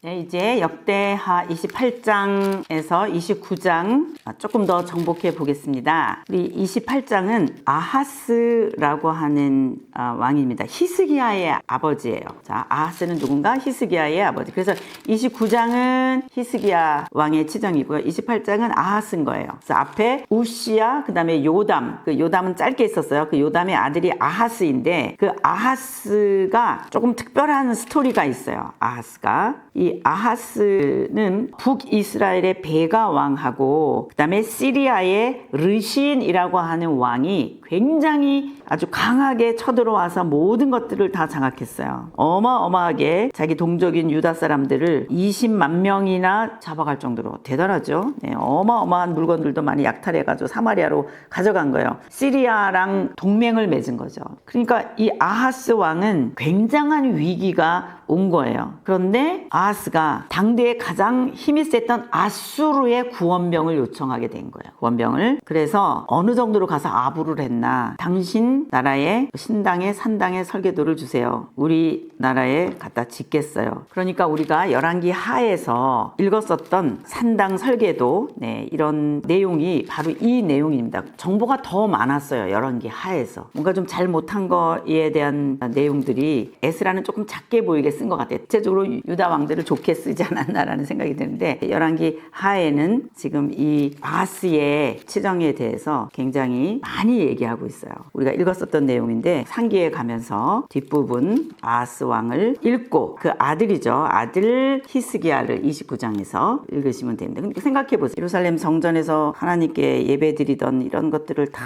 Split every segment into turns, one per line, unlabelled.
네, 이제 역대하 28장에서 29장 조금 더 정복해 보겠습니다. 우리 28장은 아하스라고 하는 아, 왕입니다. 히스기야의 아버지예요. 자, 아하스는 누군가? 히스기야의 아버지. 그래서 29장은 히스기야 왕의 치정이고요. 28장은 아하스인 거예요. 그래서 앞에 우시야, 그다음에 요담. 그 요담은 짧게 있었어요. 그 요담의 아들이 아하스인데 그 아하스가 조금 특별한 스토리가 있어요. 아하스가 이 아하스는 북이스라엘의 베가 왕하고 그다음에 시리아의 르신이라고 하는 왕이 굉장히 아주 강하게 쳐들어와서 모든 것들을 다 장악했어요. 어마어마하게 자기 동족인 유다 사람들을 20만 명이나 잡아갈 정도로 대단하죠. 네, 어마어마한 물건들도 많이 약탈해가지고 사마리아로 가져간 거예요. 시리아랑 동맹을 맺은 거죠. 그러니까 이 아하스 왕은 굉장한 위기가 온 거예요. 그런데 아하스가 당대에 가장 힘이 셌던 아수르의 구원병을 요청하게 된 거예요. 구원병을. 그래서 어느 정도로 가서 아부를 했나. 당신 나라에 신당에 산당에 설계도를 주세요. 우리 나라에 갖다 짓겠어요. 그러니까 우리가 열왕기 하에서 읽었었던 산당 설계도 네, 이런 내용이 바로 이 내용입니다. 정보가 더 많았어요. 열왕기 하에서. 뭔가 좀 잘못한 거에 대한 내용들이 에스라는 조금 작게 보이게 쓴 것 같아요. 대체적으로 유다 왕들을 좋게 쓰지 않았나라는 생각이 드는데 열왕기 하에는 지금 이 아스의 치정에 대해서 굉장히 많이 얘기하고 있어요. 우리가 읽었었던 내용인데 상기에 가면서 뒷부분 아스 왕을 읽고 그 아들이죠. 아들 히스기야를 29장에서 읽으시면 됩니다. 생각해 보세요. 예루살렘 성전에서 하나님께 예배드리던 이런 것들을 다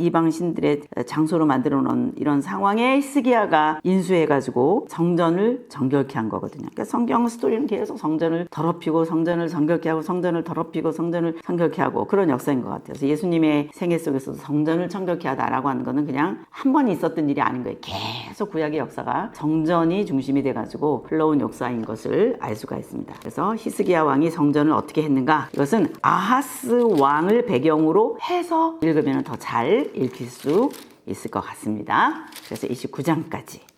이방 신들의 장소로 만들어 놓은 이런 상황에 히스기야가 인수해 가지고 성전을 정결케 한 거거든요. 그러니까 성경 스토리는 계속 성전을 더럽히고 성전을 정결케 하고 성전을 더럽히고 성전을 정결케 하고 그런 역사인 것 같아요. 그래서 예수님의 생애 속에서도 성전을 정결케 하다라고 하는 거는 그냥 한 번 있었던 일이 아닌 거예요. 계속 구약의 역사가 성전이 중심이 돼 가지고 흘러온 역사인 것을 알 수가 있습니다. 그래서 히스기야 왕이 성전을 어떻게 했는가? 이것은 아하스 왕을 배경으로 해서 읽으면 더 잘 읽힐 수 있을 것 같습니다. 그래서 29장까지